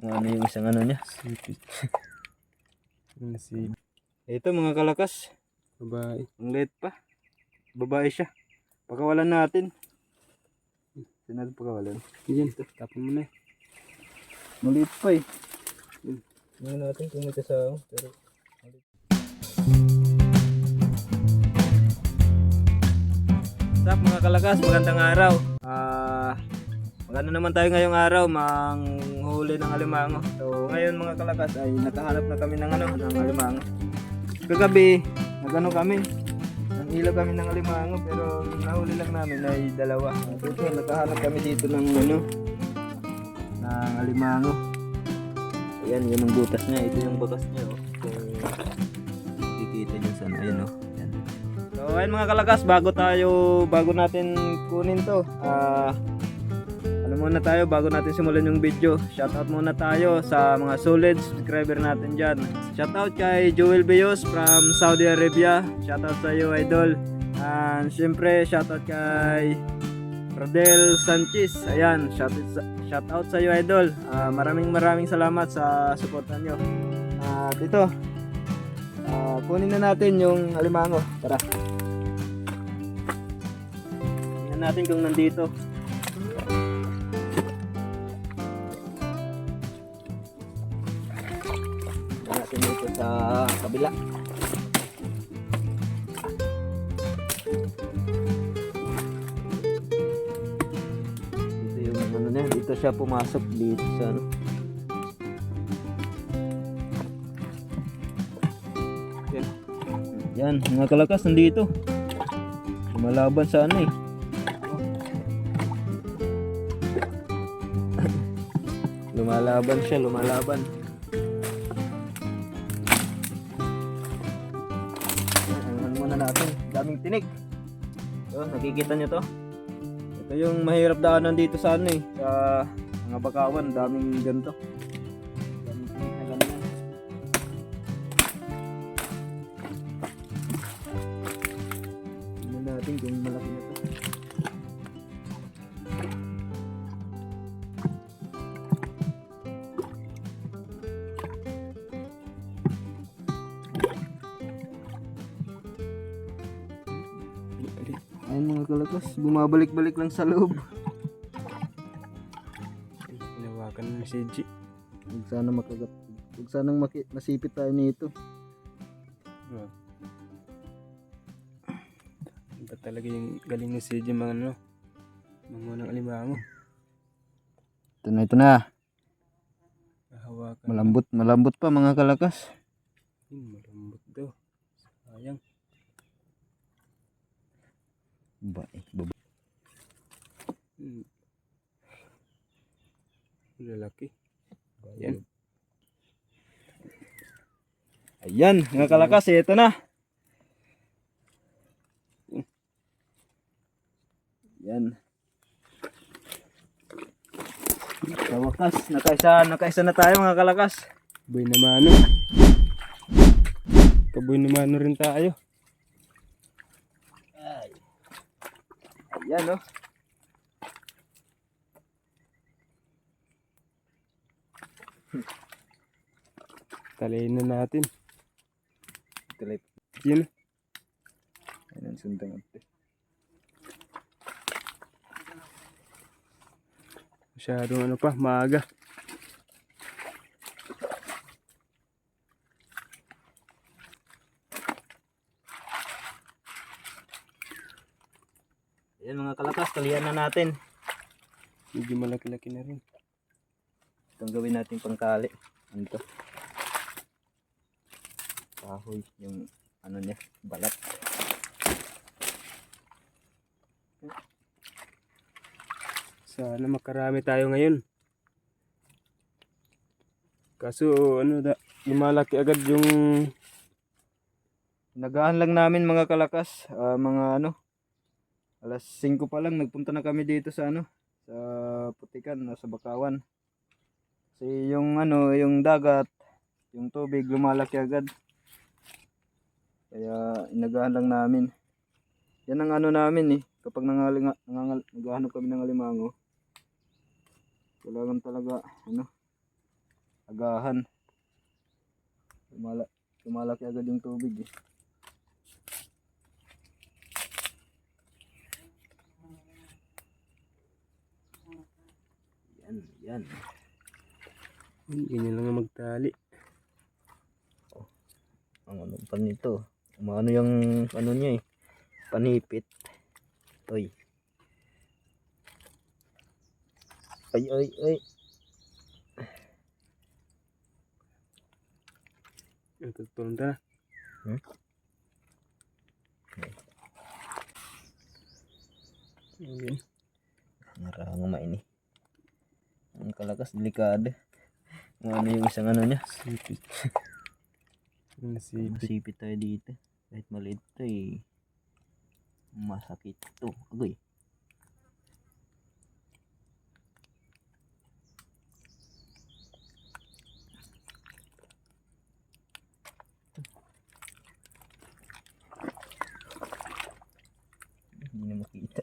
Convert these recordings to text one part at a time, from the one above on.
Kung ano yung isang ano niya. Sipit. Ano si Ito mga kalakas. babae. Ang late pa. Babae siya. Pakawalan natin. Sinad pakawalan. Yan, tapon mo na. Maliit pa eh. Tingnan natin kung may kasama. Pero What's up mga kalakas? Magandang araw. Maganda naman tayo ngayong araw manghuli ng alimango. So ngayon mga kalakas ay nakahanap na kami ng ano ng alimango. Kagabi, nagano kami. Nanghila kami ng alimango pero nahuli lang namin ay dalawa. Dito nakahanap kami dito ng ano ng alimango. Ayan, yun ang butas niya. Ito yung butas niya. Oh. Kung makikita niyo sana. Ayan oh. Ayan. So, ayun mga kalakas, bago tayo, bago natin kunin to, ah, ano muna tayo, bago natin simulan yung video, shoutout muna tayo sa mga solid subscriber natin dyan. Shoutout kay Joel Beos from Saudi Arabia. Shoutout sa iyo, idol. And syempre, shoutout kay Rodel Sanchez. Ayan, shoutout sa, shoutout sa iyo, idol. Ah, maraming maraming salamat sa suporta nyo. At ito, ah, kunin na natin yung alimango. Tara. Tingnan natin kung nandito. Kabila. Dito yung ano niya, dito siya pumasok dito sa ano. Yan. Yan, mga kalakas nandito. Lumalaban sa ano eh. lumalaban siya, lumalaban. Tinik. So, nakikita nyo to? Ito yung mahirap daanan dito sa ano eh, sa mga bakawan, daming ganito. Mga kalakas, bumabalik-balik lang sa loob. Hinawakan na si G. Huwag sana makagat. Huwag sanang maki- masipit tayo nito. Oh. Iba talaga yung galing ni G mga ano. Mga ng alimango. Ito na, ito na. Hawakan. Malambot, malambot pa mga kalakas. Hmm, malambot daw. Sayang. Ba, eh, baba. Hmm. Lalaki. Ayan. Ayan, mga kalakas, eh, ito na. Yan. Sa wakas, nakaisa, nakaisa na tayo mga kalakas. Boy naman ano. Kaboy naman rin tayo. Ayan, oh. Talayin na natin. Lang. Yun. Ayan ang sundang ate. Masyadong ano pa, maaga. Ayan mga kalakas, talian na natin. Medyo malaki-laki na rin. Itong gawin natin pangkali. Ano to? Kahoy, yung ano niya, balat. Sana makarami tayo ngayon. Kaso ano da, lumalaki agad yung Nagaan lang namin mga kalakas, ah, mga ano, alas 5 pa lang nagpunta na kami dito sa ano, sa Putikan, sa Bakawan. Kasi yung ano, yung dagat, yung tubig lumalaki agad. Kaya inagaan lang namin. Yan ang ano namin eh, kapag nangalinga, nangangal, kami ng alimango. Kailangan talaga, ano, agahan. Lumala, lumalaki agad yung tubig eh. Yan. Uy, Ganyan lang ang magtali. Ang ano pa nito. Umano yung ano niya eh. Panipit. Oy. Ay, ay, ay. Ito, tulong ta na. Hmm? Ayan. Narang maini. Ang kalakas, delikado. Kung ano yung isang ano niya. Sipit. Sipit. Masipit tayo dito. Kahit maliit to eh. Masakit to. Agoy. Hindi na makita.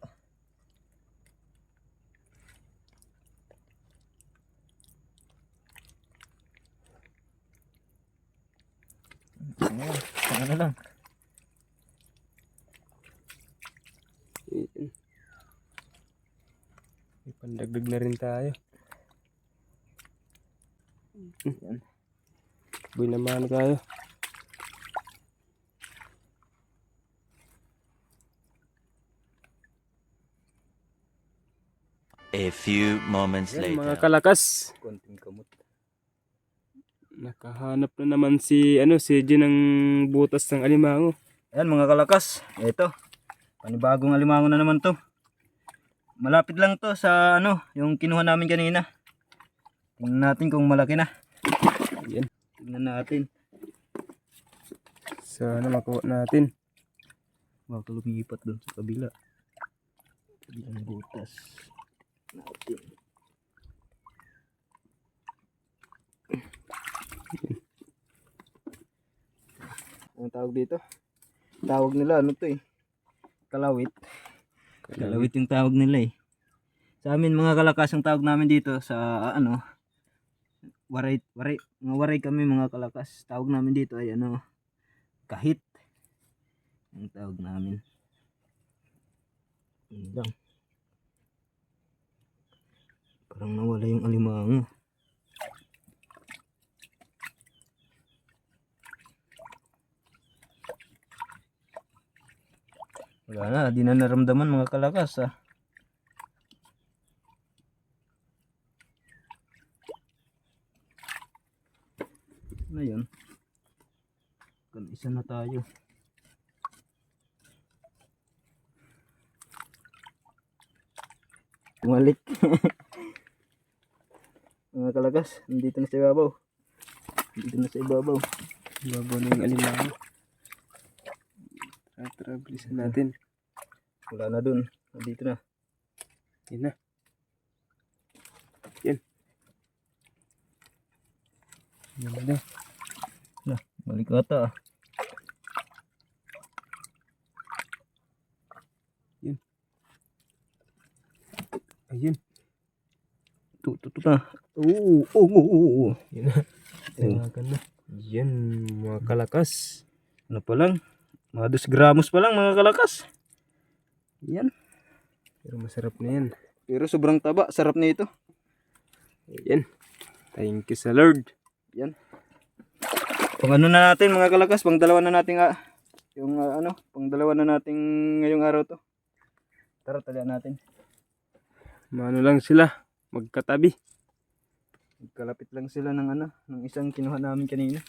Ano, ano lang. May pandagdag na rin tayo. Yan. Boy naman tayo. A few moments Ayan, mga later. kalakas. Konting kamot. Nakahanap na naman si ano si Jen ng butas ng alimango. Ayan mga kalakas. Ito. Panibagong alimango na naman to. Malapit lang to sa ano, yung kinuha namin kanina. Tingnan natin kung malaki na. Ayan. Tingnan natin. Sana makuha natin. Baka lumipat doon sa kabila. Kabilang butas. Natin. Ang tawag dito? Tawag nila ano to eh. Kalawit. Kalawit yung tawag nila eh. Sa amin mga kalakas ang tawag namin dito sa ano waray waray mga waray kami mga kalakas. Tawag namin dito ay ano kahit ang tawag namin. Yun lang. Parang nawala yung alimango. Wala na, di na naramdaman mga kalakas ah. Ano yun? Kan isa na tayo. Bumalik. mga kalakas, nandito na sa ibabaw. Nandito na sa ibabaw. Babaw na yung alimango. Tara, tara, bilisan natin. Wala na dun. Nandito na. Yan na. Yan. Yan na. Na, balik ata ah. Ayun. Tutut na. Oo, oo, oo, oo. Yan na. Tawagan na. Yan, mga kalakas. Ano pa lang? Mga 2 gramos pa lang mga kalakas. Yan. Pero masarap na yan. Pero sobrang taba. Sarap na ito. Yan. Thank you sa Lord. Yan. Pang ano na natin mga kalakas. Pang dalawa na natin ah, yung ah, ano, pang dalawa na natin ngayong araw to. Tara, talian natin. Mano lang sila. Magkatabi. Kalapit lang sila ng ano, ng isang kinuha namin kanina.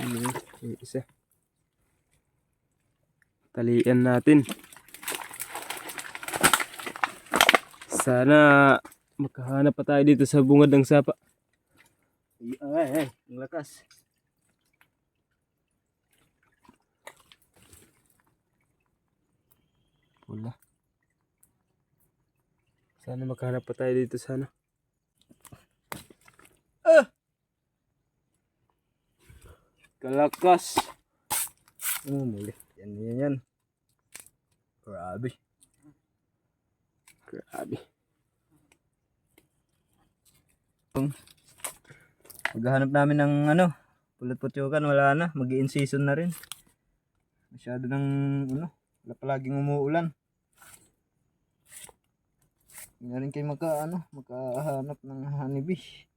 Ano yun? Yung isa. Talian natin. Sana makahanap pa tayo dito sa bungad ng sapa. Ay, ay, ay, ang lakas. Wala. Sana makahanap pa tayo dito sana. Kalakas. Oh, muli. Yan, yan, yan. Grabe. Grabe. Maghahanap namin ng ano, pulot putyukan, wala na, mag in season na rin. Masyado ng ano, wala palaging umuulan. Hindi na rin kayo maka, ano, makahanap ng honeybee.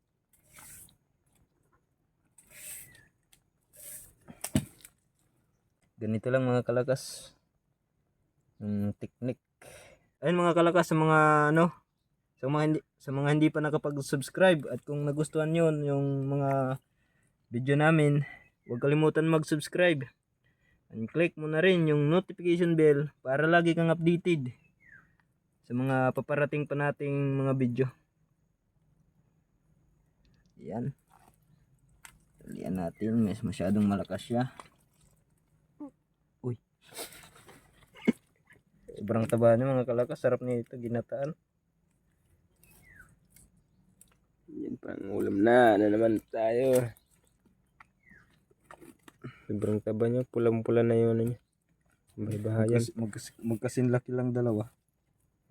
Ganito lang mga kalakas. Yung technique. Ayun mga kalakas sa mga ano, sa mga hindi sa mga hindi pa nakapag-subscribe at kung nagustuhan yon yung mga video namin, huwag kalimutan mag-subscribe. And click mo na rin yung notification bell para lagi kang updated sa mga paparating pa nating mga video. Yan. Tulian natin, mas masyadong malakas siya. Sobrang taba niya mga kalakas, sarap niya ito ginataan. Yan pang ulam na. Ano naman tayo? Sobrang taba niya. Pulang-pula na yun. Ano niya. May bahayan. Magkas, magkas, magkasin laki lang dalawa.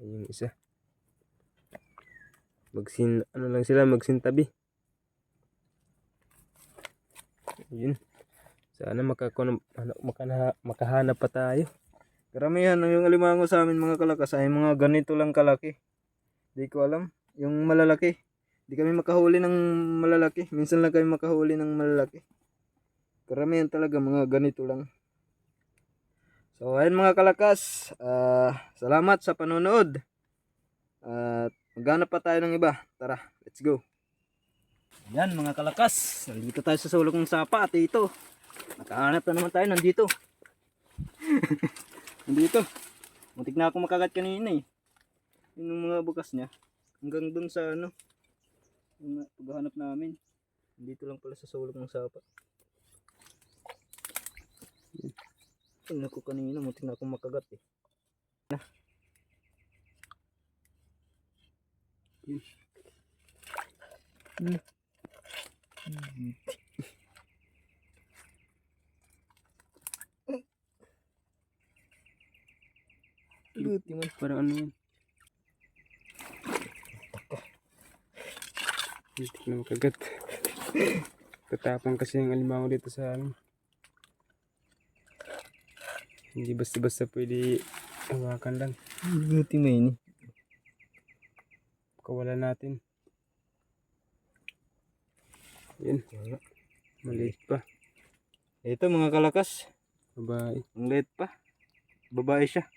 Ayun yung isa. Magsin, ano lang sila, magsintabi. Ayun. Sana makakuha, ano, makana, makahanap pa tayo. Karamihan ng yung alimango sa amin mga kalakas ay mga ganito lang kalaki. Di ko alam. Yung malalaki. Di kami makahuli ng malalaki. Minsan lang kami makahuli ng malalaki. Karamihan talaga mga ganito lang. So ayun mga kalakas. ah, salamat sa panonood. At maghanap pa tayo ng iba. Tara, let's go. Yan mga kalakas. Nandito tayo sa sulok ng sapa at ito. Nakahanap na naman tayo nandito. Nandito. Muntik na ako makagat kanina eh. Yun yung mga bukas niya. Hanggang dun sa ano. Yung paghahanap namin. Dito lang pala sa sulok ng sapa. Ay, naku kanina. Muntik na ako makagat eh. Hmm. Hmm. Luti man. Parang ano yan. Hindi na makagat. Katapang kasi ang alimango dito sa ano. Hindi basta-basta pwede hawakan lang. Luti mo yun eh. Kawalan natin. Yun. Maliit pa. Ito mga kalakas. Babae. Ang late pa. Babae siya.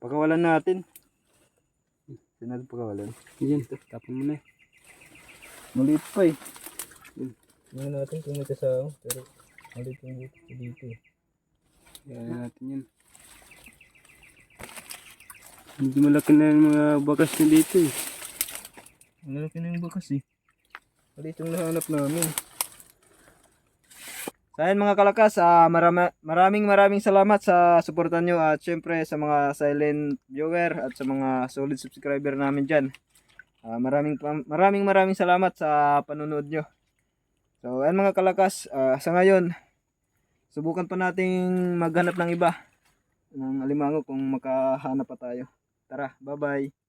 Pakawalan natin. Saan natin pakawalan? Yan. Tapon mo na eh. Maliit pa eh. Tingnan natin kung may kasama. Pero maliit yung dito, dito eh. Yan natin yan. Hindi malaki na yung mga bakas na dito eh. Ang lalaki na yung bakas eh. Maliit yung nahanap namin. Sa ayan mga kalakas, ah, marama, maraming maraming salamat sa suporta nyo at syempre sa mga silent viewer at sa mga solid subscriber namin dyan. Ah, maraming maraming maraming salamat sa panonood nyo. So ayan mga kalakas, ah, sa ngayon, subukan pa nating maghanap ng iba ng alimango kung makahanap pa tayo. Tara, bye-bye.